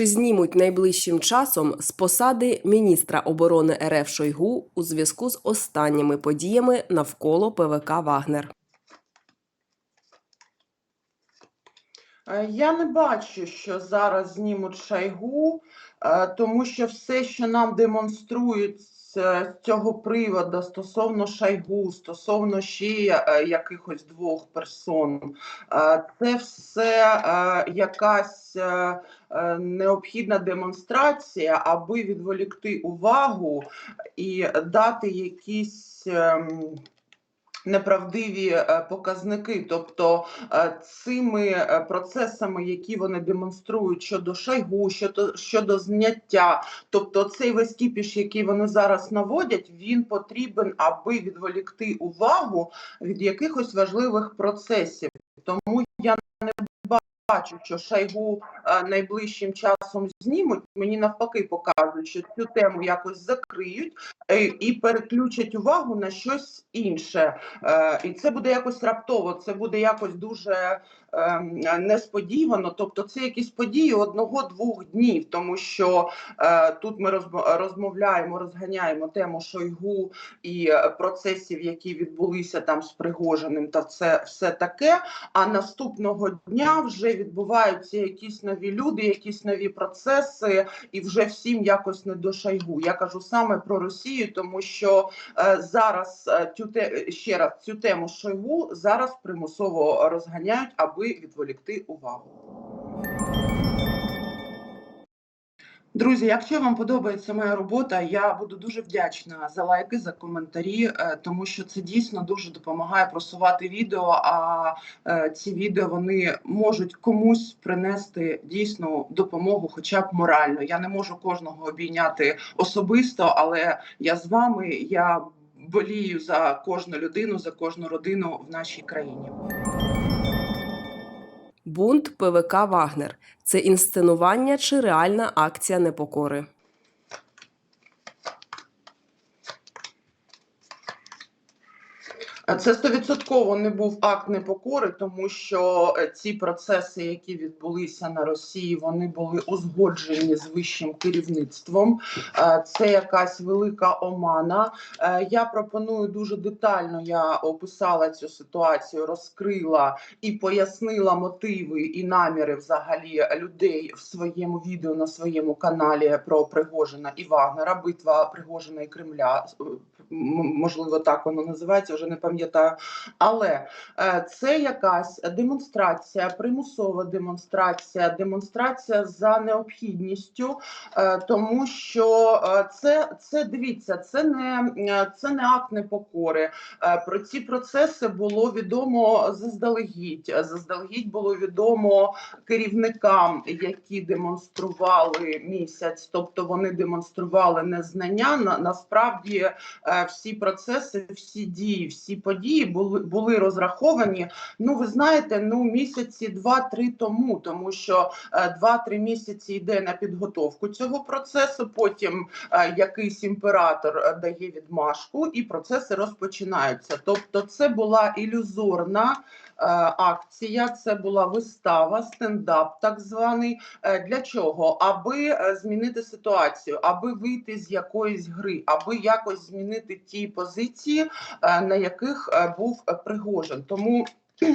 Чи знімуть найближчим часом з посади міністра оборони РФ Шойгу у зв'язку з останніми подіями навколо ПВК Вагнер? Е, Я не бачу, що зараз знімуть Шойгу, е, тому що все, що нам демонструють з з цього приводу стосовно шайгу, стосовно ще е, якихось двох персон, е, це все е, якась е, е, необхідна демонстрація, аби відволікти увагу і дати якісь. Неправдиві е, показники, тобто е, цими е, процесами, які вони демонструють щодо шайгу, щодо, щодо зняття, тобто цей весь кіпіш, який вони зараз наводять, він потрібен, аби відволікти увагу від якихось важливих процесів. Тому я не бачу, що Шойгу е, найближчим часом знімуть. Мені навпаки показують, що цю тему якось закриють е, і переключать увагу на щось інше. Е, І це буде якось раптово, це буде якось дуже несподівано. Тобто, це якісь події одного-двох днів, тому що е, тут ми розм- розмовляємо, розганяємо тему Шойгу і е, процесів, які відбулися там з Пригожиним, та це все таке. А наступного дня вже відбуваються якісь нові люди, якісь нові процеси, і вже всім якось не до Шойгу. Я кажу саме про Росію, тому що е, зараз цю ще раз цю тему Шойгу зараз примусово розганяють, аби відволікти увагу. Друзі, якщо вам подобається моя робота, я буду дуже вдячна за лайки, за коментарі, е, тому що це дійсно дуже допомагає просувати відео. А е, ці відео вони можуть комусь принести дійсну допомогу, хоча б морально. Я не можу кожного обійняти особисто, але я з вами. Я болію за кожну людину, за кожну родину в нашій країні. Бунт ПВК Вагнер це інсценування чи реальна акція непокори? Це стовідсотково не був акт непокори, тому що е, ці процеси, які відбулися на Росії, вони були узгоджені з вищим керівництвом. Е, Це якась велика омана. Е, Я пропоную дуже детально. Я описала цю ситуацію, розкрила і пояснила мотиви і наміри взагалі людей в своєму відео на своєму каналі про Пригожина і Вагнера. Битва Пригожина і Кремля. Можливо, так воно називається, вже не пам'ятаю. Але е, це якась демонстрація, примусова демонстрація, демонстрація за необхідністю, е, тому що е, це, це дивіться, це не, це не акт непокори. Про ці процеси було відомо заздалегідь. Заздалегідь було відомо керівникам, які демонстрували місяць, тобто вони демонстрували незнання. На, насправді всі процеси, всі дії, всі події були, були розраховані. Ну, ви знаєте, ну місяці два-три тому, тому що е, два-три місяці йде на підготовку цього процесу. Потім е, якийсь імператор е, дає відмашку, і процеси розпочинаються. Тобто, це була ілюзорна. Е, Акція це була вистава, стендап, так званий. Е, Для чого? Аби е, змінити ситуацію, аби вийти з якоїсь гри, аби якось змінити ті позиції, на яких був Пригожин. Тому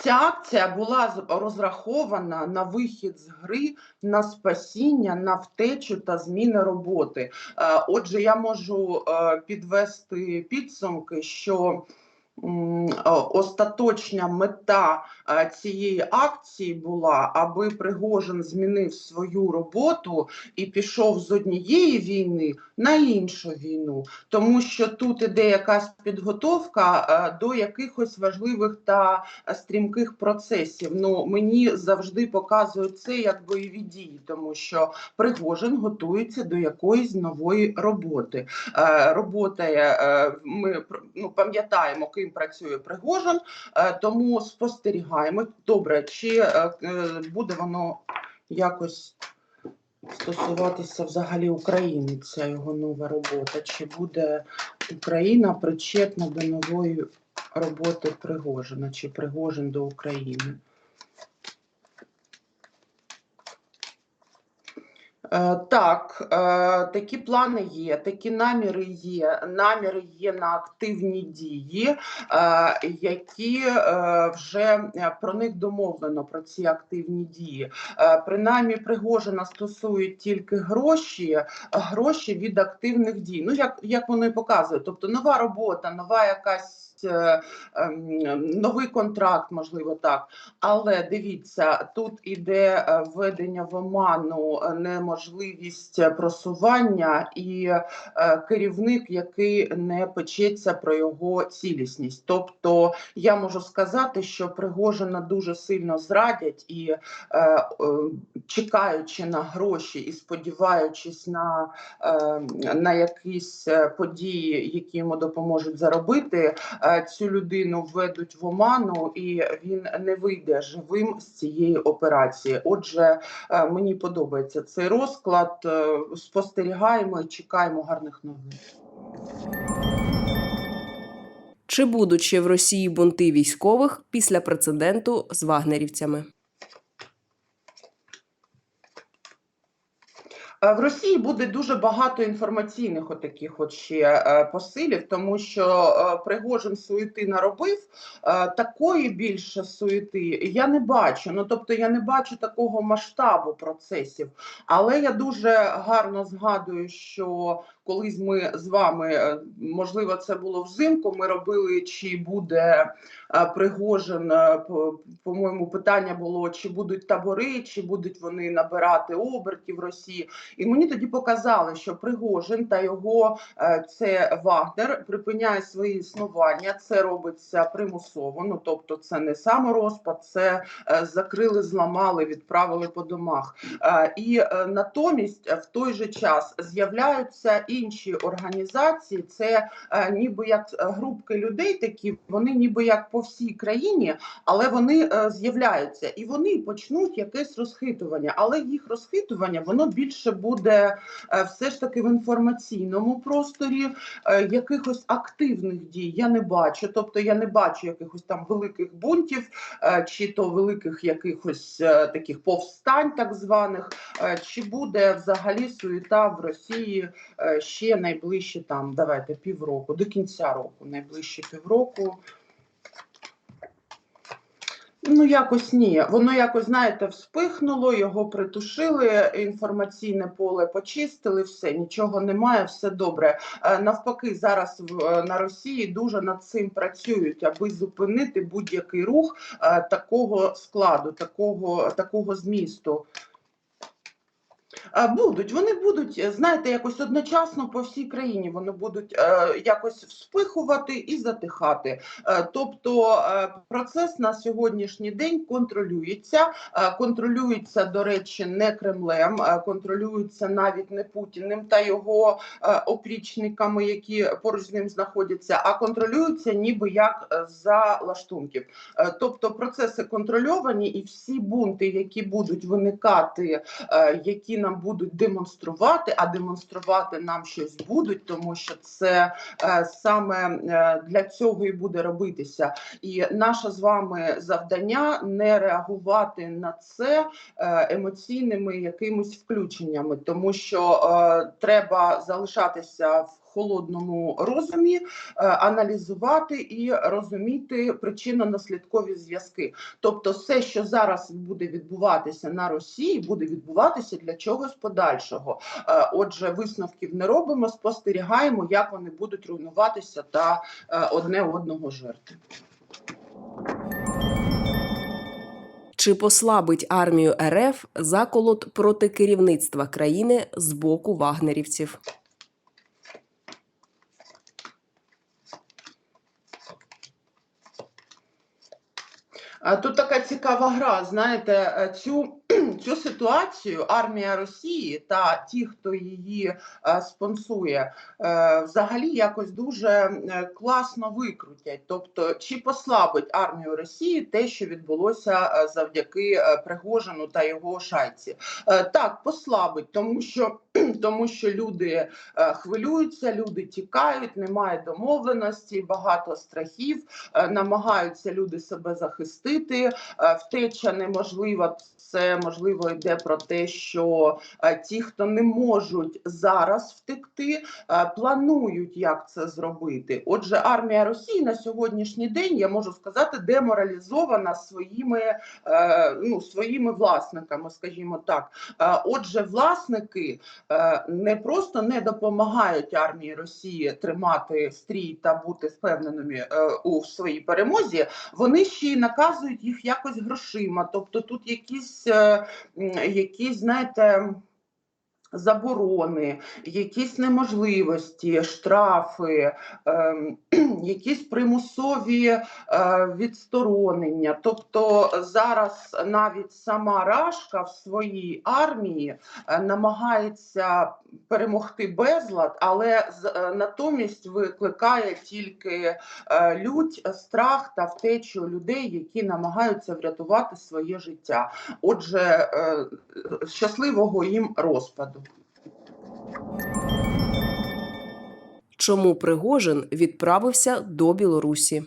ця акція була розрахована на вихід з гри, на спасіння, на втечу та зміни роботи. Отже, я можу підвести підсумки, що остаточна мета е, цієї акції була, аби Пригожин змінив свою роботу і пішов з однієї війни на іншу війну, тому що тут іде якась підготовка е, до якихось важливих та стрімких процесів. Ну мені завжди показують це як бойові дії, тому що Пригожин готується до якоїсь нової роботи. Е, Робота ми ну, пам'ятаємо, ким працює Пригожин, е, тому спостерігаємо. Добре, чи е, е, буде воно якось стосуватися взагалі України, ця його нова робота? Чи буде Україна причетна до нової роботи Пригожина, чи Пригожин до України? Так, е, такі плани є, такі наміри є. Наміри є на активні дії, е, які е, вже е, про них домовлено про ці активні дії. Е, Принаймні, Пригожина стосують тільки гроші, гроші від активних дій. Ну як, як воно і показує, тобто нова робота, нова якась. Е, ем, Новий контракт, можливо, так. Але дивіться, тут іде е, введення в оману, е, неможливість просування і керівник, який не печеться про його цілісність. Тобто я можу сказати, що Пригожина дуже сильно зрадять і е, е, чекаючи на гроші і сподіваючись на, е, на якісь події, які йому допоможуть заробити, цю людину введуть в оману, і він не вийде живим з цієї операції. Отже, е, мені подобається цей розклад. Е, Спостерігаємо і чекаємо гарних новин. Чи будуть ще в Росії бунти військових після прецеденту з вагнерівцями? В Росії буде дуже багато інформаційних отаких от ще е, посилів, тому що е, Пригожин суєти наробив. Е, Такої більше суєти я не бачу. Ну тобто я не бачу такого масштабу процесів. Але я дуже гарно згадую, що колись ми з вами, е, можливо, це було взимку. Ми робили, чи буде е, Пригожин. е, По-моєму, питання було, чи будуть табори, чи будуть вони набирати обертів Росії. І мені тоді показали, що Пригожин та його е, це Вагнер припиняє своє існування. Це робиться примусово. Ну тобто, це не саморозпад, це е, закрили, зламали, відправили по домах. Е, І натомість в той же час з'являються інші організації. Це ніби як групки людей, такі вони ніби як по всій країні, але вони з'являються і вони почнуть якесь розхитування. Але їх розхитування воно більше буде е, все ж таки в інформаційному просторі. Е, Якихось активних дій я не бачу. Тобто я не бачу якихось там великих бунтів, е, чи то великих якихось таких повстань, так званих. Чи буде взагалі суєта в Росії ще найближче там, давайте півроку, до кінця року, найближче півроку. Ну, якось ні. Воно якось, знаєте, вспихнуло, його притушили, інформаційне поле почистили, все, нічого немає, все добре. Е, Навпаки, зараз е, на Росії дуже над цим працюють, аби зупинити будь-який рух е, такого складу, такого, такого змісту. Е, Будуть, вони будуть, е, знаєте, якось одночасно по всій країні вони будуть е, якось вспихувати і затихати. Тобто процес на сьогоднішній день контролюється. Контролюється, до речі, не Кремлем, контролюється навіть не Путіним та його опрічниками, які поруч з ним знаходяться, а контролюється ніби як за лаштунків. Тобто процеси контрольовані, і всі бунти, які будуть виникати які нам будуть демонструвати, а демонструвати нам щось будуть, тому що це е, саме е, для цього і буде робитися. І наше з вами завдання не реагувати на це е, емоційними якимись включеннями, тому що е, треба залишатися в холодному розумі, е, аналізувати і розуміти причинно-наслідкові зв'язки. Тобто, все, що зараз буде відбуватися на Росії, буде відбуватися для чогось подальшого. Е, Отже, висновків не робимо, спостерігаємо, як вони будуть руйнуватися та е, одне одного жерти. Чи послабить армію РФ заколот проти керівництва країни з боку вагнерівців? Тут така цікава гра. Знаєте, е, цю, цю ситуацію армія Росії та ті, хто її е, спонсує, е, взагалі якось дуже класно викрутять. Тобто, чи послабить армію Росії те, що відбулося е, завдяки Пригожину та його шайці? Так, послабить, тому що тому що люди хвилюються, люди тікають, немає домовленості, багато страхів, намагаються люди себе захистити. Втеча неможлива, це можливо. йде про те, що е, ті, хто не можуть зараз втекти, е, планують, як це зробити. Отже, армія Росії на сьогоднішній день я можу сказати деморалізована своїми, е, ну, своїми власниками, скажімо так. Отже, власники не просто не допомагають армії Росії тримати стрій та бути впевненими у своїй перемозі, вони ще й наказують їх якось грошима. Тобто тут якісь, якісь знаєте. Заборони, якісь неможливості, штрафи, ем, якісь примусові е, відсторонення. Тобто зараз навіть сама Рашка в своїй армії е, намагається перемогти безлад, але е, натомість викликає тільки лють, страх та втечу людей, які намагаються врятувати своє життя. Отже, щасливого їм розпаду. Чому Пригожин відправився до Білорусі?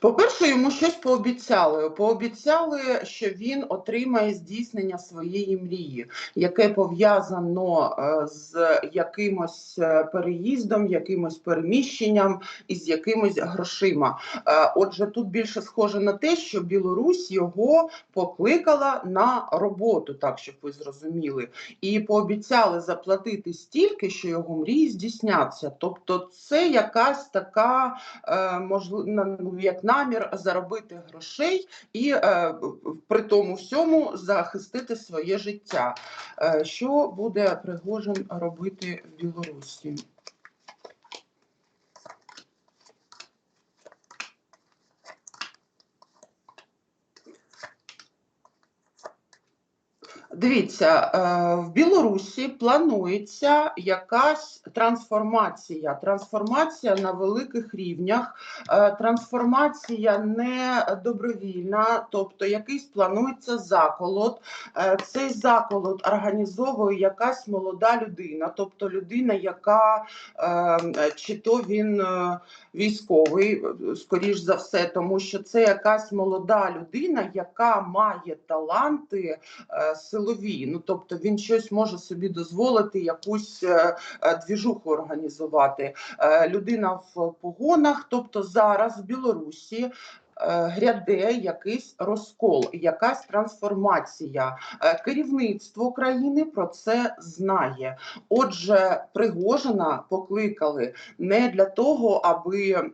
По-перше, йому щось пообіцяли. Пообіцяли, що він отримає здійснення своєї мрії, яке пов'язано е, з якимось е, переїздом, якимось переміщенням і з якимись грошима. Е, Отже, тут більше схоже на те, що Білорусь його покликала на роботу, так щоб ви зрозуміли, і пообіцяли заплатити стільки, що його мрії здійсняться. Тобто, це якась така можливо, ну, як намір заробити грошей і е, при тому всьому захистити своє життя. Е, що буде Пригожин робити в Білорусі? Дивіться, е, в Білорусі планується якась трансформація. Трансформація на великих рівнях, е, трансформація не добровільна, тобто якийсь планується заколот. Е, Цей заколот організовує якась молода людина, тобто людина, яка чи то він військовий, скоріш за все, тому що це якась молода людина, яка має таланти е, силові. Ну тобто він щось може собі дозволити, якусь е, е, двіжуху організувати. Е, Людина в погонах, тобто зараз в Білорусі. Гряде якийсь розкол, якась трансформація. Керівництво країни про це знає. Отже, Пригожина покликали не для того, аби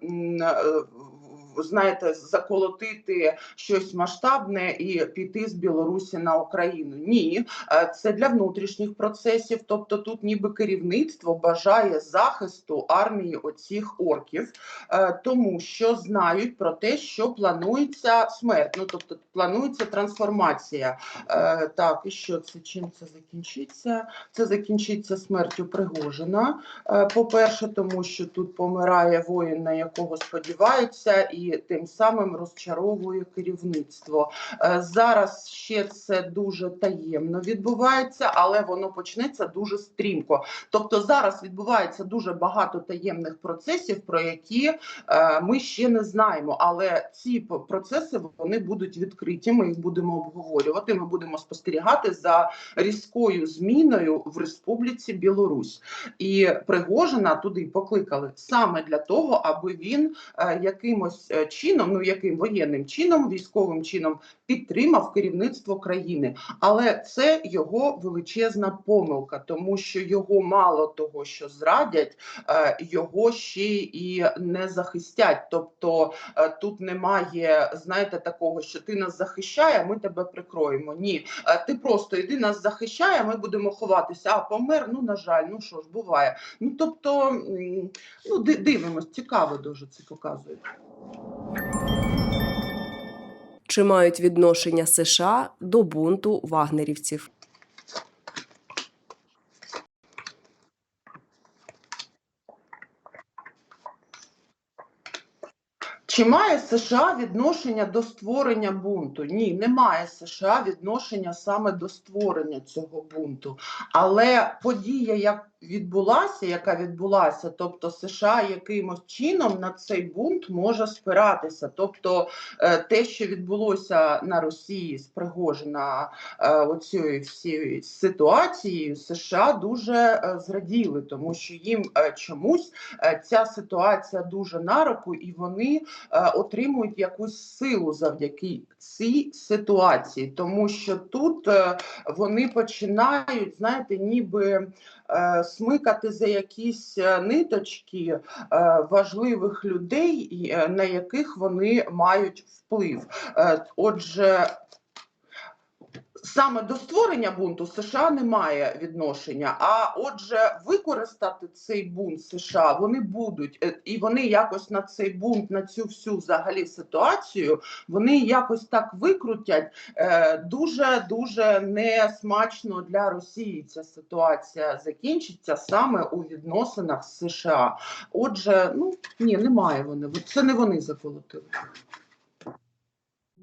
знаєте, заколотити щось масштабне і піти з Білорусі на Україну. Ні, е, це для внутрішніх процесів. Тобто, тут ніби керівництво бажає захисту армії оцих орків, е, тому що знають про те, що планується смерть. Ну тобто планується трансформація. Е, Так, і що це чим це закінчиться? Це закінчиться смертю Пригожина. Е, По-перше, тому що тут помирає воїн, на якого сподіваються, і тим самим розчаровує керівництво. Е, Зараз ще це дуже таємно відбувається, але воно почнеться дуже стрімко. Тобто зараз відбувається дуже багато таємних процесів, про які е, ми ще не знаємо. Але ці процеси вони будуть відкриті. Ми їх будемо обговорювати. Ми будемо спостерігати за різкою зміною в Республіці Білорусь. І Пригожина туди покликали саме для того, аби він е, якимось чином, ну яким воєнним чином, військовим чином підтримав керівництво країни. Але це його величезна помилка, тому що його мало того, що зрадять, е, його ще і не захистять. Тобто е, тут немає, знаєте, такого, що ти нас захищає, ми тебе прикроємо. Ні, Е, ти просто йди нас захищає, ми будемо ховатися. А помер, ну на жаль, ну що ж, буває. Ну тобто, ну дивимось, цікаво дуже це показує. Чи мають відношення США до бунту вагнерівців? Чи має США відношення до створення бунту? Ні, не має США відношення саме до створення цього бунту. Але подія, як, відбулася, яка відбулася, тобто США якимось чином на цей бунт може спиратися. Тобто е, те, що відбулося на Росії з Пригожина е, оцією всією ситуацією, США дуже е, зраділи, тому що їм чомусь ця ситуація дуже на руку, і вони отримують якусь силу завдяки цій ситуації, тому що тут вони починають, знаєте, ніби смикати за якісь е, ниточки е, важливих людей, е, на яких вони мають вплив. Е, Отже, саме до створення бунту США немає відношення. А отже, використати цей бунт США вони будуть, Е, і вони якось на цей бунт, на цю всю взагалі ситуацію, вони якось так викрутять. Е, Дуже дуже несмачно для Росії ця ситуація закінчиться саме у відносинах з США. Отже, ну ні, немає вони. Це не вони заколотили.